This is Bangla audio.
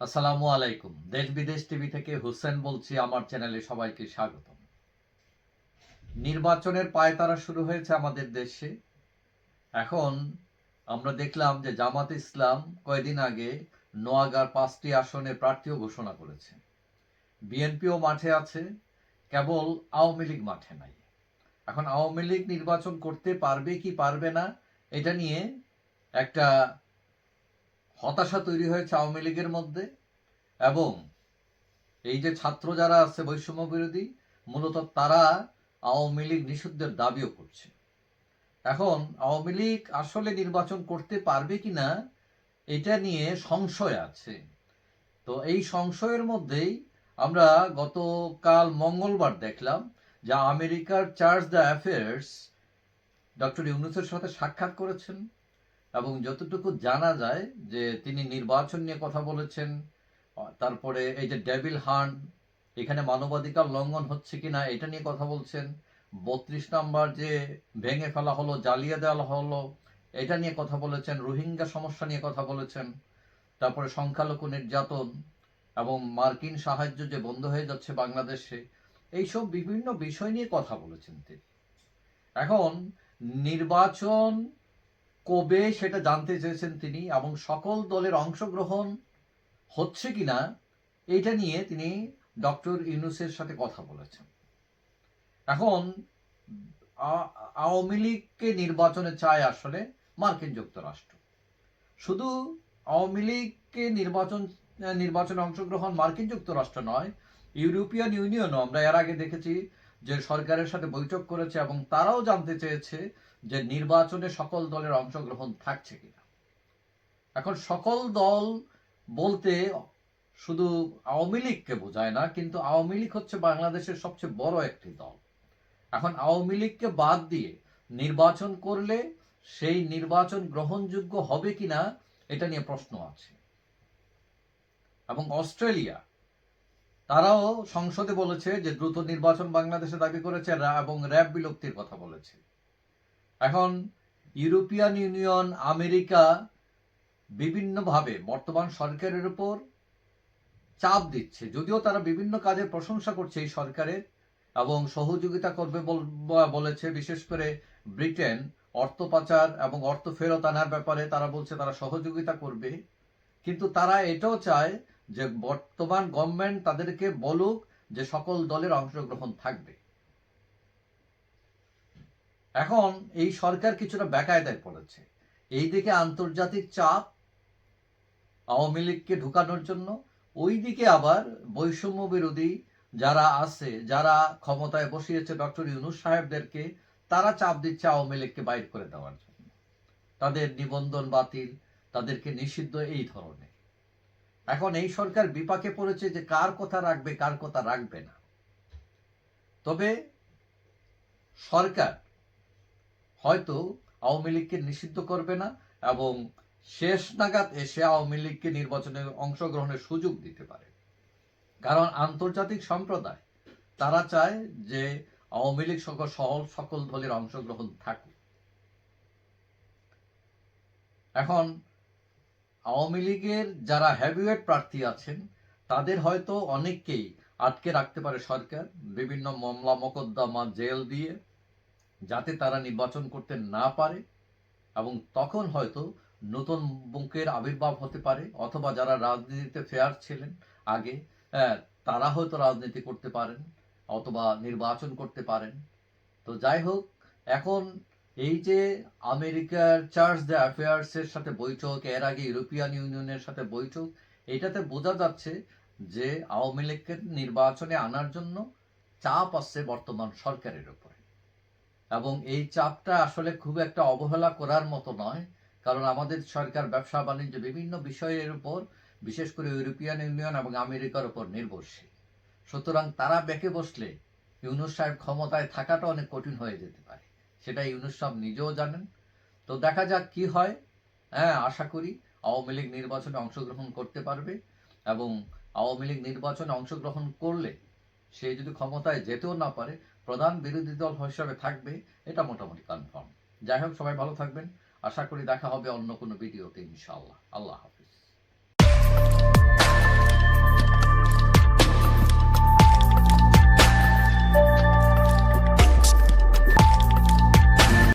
আসসালামু আলাইকুম। দেশ বিদেশ টিভি থেকে হুসেন বলছি, আমার চ্যানেলে সবাইকে স্বাগত নির্বাচনের পায়তারা শুরু হয়েছে আমাদের দেশে। এখন আমরা দেখলাম যে জামাত ইসলাম কয়েকদিন আগে নোয়াগার পাঁচটি আসনে প্রার্থীও ঘোষণা করেছে। বিএনপিও মাঠে আছে, কেবল আওয়ামী লীগ মাঠে নাই। এখন আওয়ামী লীগ নির্বাচন করতে পারবে কি পারবে না, এটা নিয়ে একটা হতাশা তৈরি হয়েছে আওয়ামী লীগের মধ্যে এবং এই যে ছাত্র যারা আছে বৈষম্য বিরোধী, মূলত তারা আওয়ামী লীগ নিষিদ্ধের দাবিও করছে। এখন আওয়ামী লীগ আসলে নির্বাচন করতে পারবে কিনা, এটা নিয়ে সংশয় আছে। তো এই সংশয়ের মধ্যেই আমরা গতকাল মঙ্গলবার দেখলাম যে আমেরিকার চার্জ দ্য অ্যাফেয়ার্স ডক্টর ইউনুসের সাথে সাক্ষাৎ করেছেন। এবং যতটুকু জানা যায় যে তিনি নির্বাচন নিয়ে কথা বলেছেন তারপরে এই যে ডেভিল হান্ট এখানে মানবাধিকার লঙ্ঘন হচ্ছে কিনা এটা নিয়ে কথা বলছেন, বত্রিশ নাম্বার যে ভেঙে ফেলা হলো, জ্বালিয়ে দেওয়া হলো, এটা নিয়ে কথা বলেছেন, রোহিঙ্গা সমস্যা নিয়ে কথা বলেছেন, তারপরে সংখ্যালঘু নির্যাতন এবং মার্কিন সাহায্য যে বন্ধ হয়ে যাচ্ছে বাংলাদেশে, এইসব বিভিন্ন বিষয় নিয়ে কথা বলেছেন তিনি। এখন নির্বাচন কবে সেটা জানতে চেয়েছেন তিনি এবং সকল দলের অংশগ্রহণ হচ্ছে কিনা এটা নিয়ে তিনি ডক্টর ইউনুসের সাথে কথা বলেছেন। এখন আওয়ামী লীগকে নির্বাচনে চায় আসলে মার্কিন যুক্তরাষ্ট্র। শুধু আওয়ামী লীগকে নির্বাচন, নির্বাচনে অংশগ্রহণ মার্কিন যুক্তরাষ্ট্র নয়, ইউরোপিয়ান ইউনিয়নও আমরা এর আগে দেখেছি যে সরকারের সাথে বৈঠক করেছে এবং তারাও জানতে চেয়েছে যে নির্বাচনে সকল দলের অংশগ্রহণ থাকছে কিনা। এখন সকল দল বলতে শুধু আওয়ামী লীগকে বোঝায় না, কিন্তু আওয়ামী লীগ হচ্ছে বাংলাদেশের সবচেয়ে বড় একটি দল। এখন আওয়ামী লীগকে বাদ দিয়ে নির্বাচন করলে সেই নির্বাচন গ্রহণযোগ্য হবে কিনা, এটা নিয়ে প্রশ্ন আছে। এবং অস্ট্রেলিয়া, তারাও সংসদে বলেছে যে দ্রুত নির্বাচন বাংলাদেশে দাবি করেছে এবং র্যাব বিলুপ্তির কথা বলেছে। এখন ইউরোপিয়ান ইউনিয়ন, আমেরিকা বিভিন্নভাবে বর্তমান সরকারের উপর চাপ দিচ্ছে। যদিও তারা বিভিন্ন কাজের প্রশংসা করছে এই সরকারের এবং সহযোগিতা করবে বল- বলেছে, বিশেষ করে ব্রিটেন অর্থ পাচার এবং অর্থ ফেরত আনার ব্যাপারে তারা বলছে তারা সহযোগিতা করবে। কিন্তু তারা এটাও চায় যে বর্তমান গভর্নমেন্ট তাদেরকে বলুক যে সকল দলের অংশগ্রহণ থাকবে। এখন এই সরকার কিছুটা বেকায়দায় পড়েছে। এইদিকে আন্তর্জাতিক চাপ আওয়ামী লীগকে ঢুকানোর জন্য ওইদিকে আবার বৈষম্য বিরোধী যারা আছে, যারা ক্ষমতায় বসিয়েছে ডক্টর ইউনুস সাহেবদেরকে, তারা চাপ দিচ্ছে আওয়ামী লীগকে বাইর করে দেওয়ার জন্য। তাদের নিবন্ধন বাতিল, তাদেরকে নিষিদ্ধ এই ধরনের। এখন এই সরকার বিপাকে পড়েছে যে কার কথা রাখবে, কার কথা রাখবে না। তবে সরকার হয়তো আওয়ামী লীগকে নিষিদ্ধ করবে না এবং শেষ নাগাদ এসে আওয়ামী লীগকে নির্বাচনে অংশগ্রহণের সুযোগ দিতে পারে। কারণ আন্তর্জাতিক সম্প্রদায়, তারা চায় যে আওয়ামী লীগ সকল সকল সকল দলের অংশগ্রহণ থাকুক। এখন আওয়ামী লীগের যারা হ্যাভিওয়েট প্রার্থী আছেন, তাদের হয়তো অনেককেই আটকে রাখতে পারে সরকার। বিভিন্ন মামলা, মোকদ্দমা, জেল দিয়ে যাতে তারা নির্বাচন করতে না পারে এবং তখন হয়তো নতুন বুকের আবির্ভাব হতে পারে অথবা যারা রাজনীতিতে ফেয়ার ছিলেন আগে হ্যাঁ, তারা হয়তো রাজনীতি করতে পারেন অথবা নির্বাচন করতে পারেন। তো যাই হোক এখন এই যে আমেরিকার চার্জ দ্য অ্যাফেয়ার্সের সাথে বৈঠক এর আগে ইউরোপিয়ান ইউনিয়নের সাথে বৈঠক এটাতে বোঝা যাচ্ছে যে আওয়ামী লীগকে নির্বাচনে আনার জন্য চাপ আসছে বর্তমান সরকারের উপরে। এবং এই চাপটা আসলে খুব একটা অবহেলা করার মতো নয়, কারণ আমাদের সরকার ব্যবসা বাণিজ্য বিভিন্ন বিষয়ের উপর, বিশেষ করে ইউরোপিয়ান ইউনিয়ন এবং আমেরিকার উপর নির্ভরশীল। সুতরাং তারা বেঁকে বসলে ইউনুস সাহেব ক্ষমতায় থাকাটা অনেক কঠিন হয়ে যেতে পারে। সেটা ইউনুস সাহেব নিজেও জানেন। তো দেখা যাক কি হয়। হ্যাঁ আশা করি আওয়ামী লীগ নির্বাচনে অংশগ্রহণ করতে পারবে এবং আওয়ামী লীগ নির্বাচনে অংশগ্রহণ করলে সে যদি ক্ষমতায় যেতেও না পারে, প্রধান বিরোধী দল হিসাবে থাকবে, এটা মোটামুটি কনফার্ম যাই হোক, সবাই ভালো থাকবেন। আশা করি দেখা হবে অন্য কোনো ভিডিওতে ইনশাআল্লাহ। আল্লাহ হাফেজ।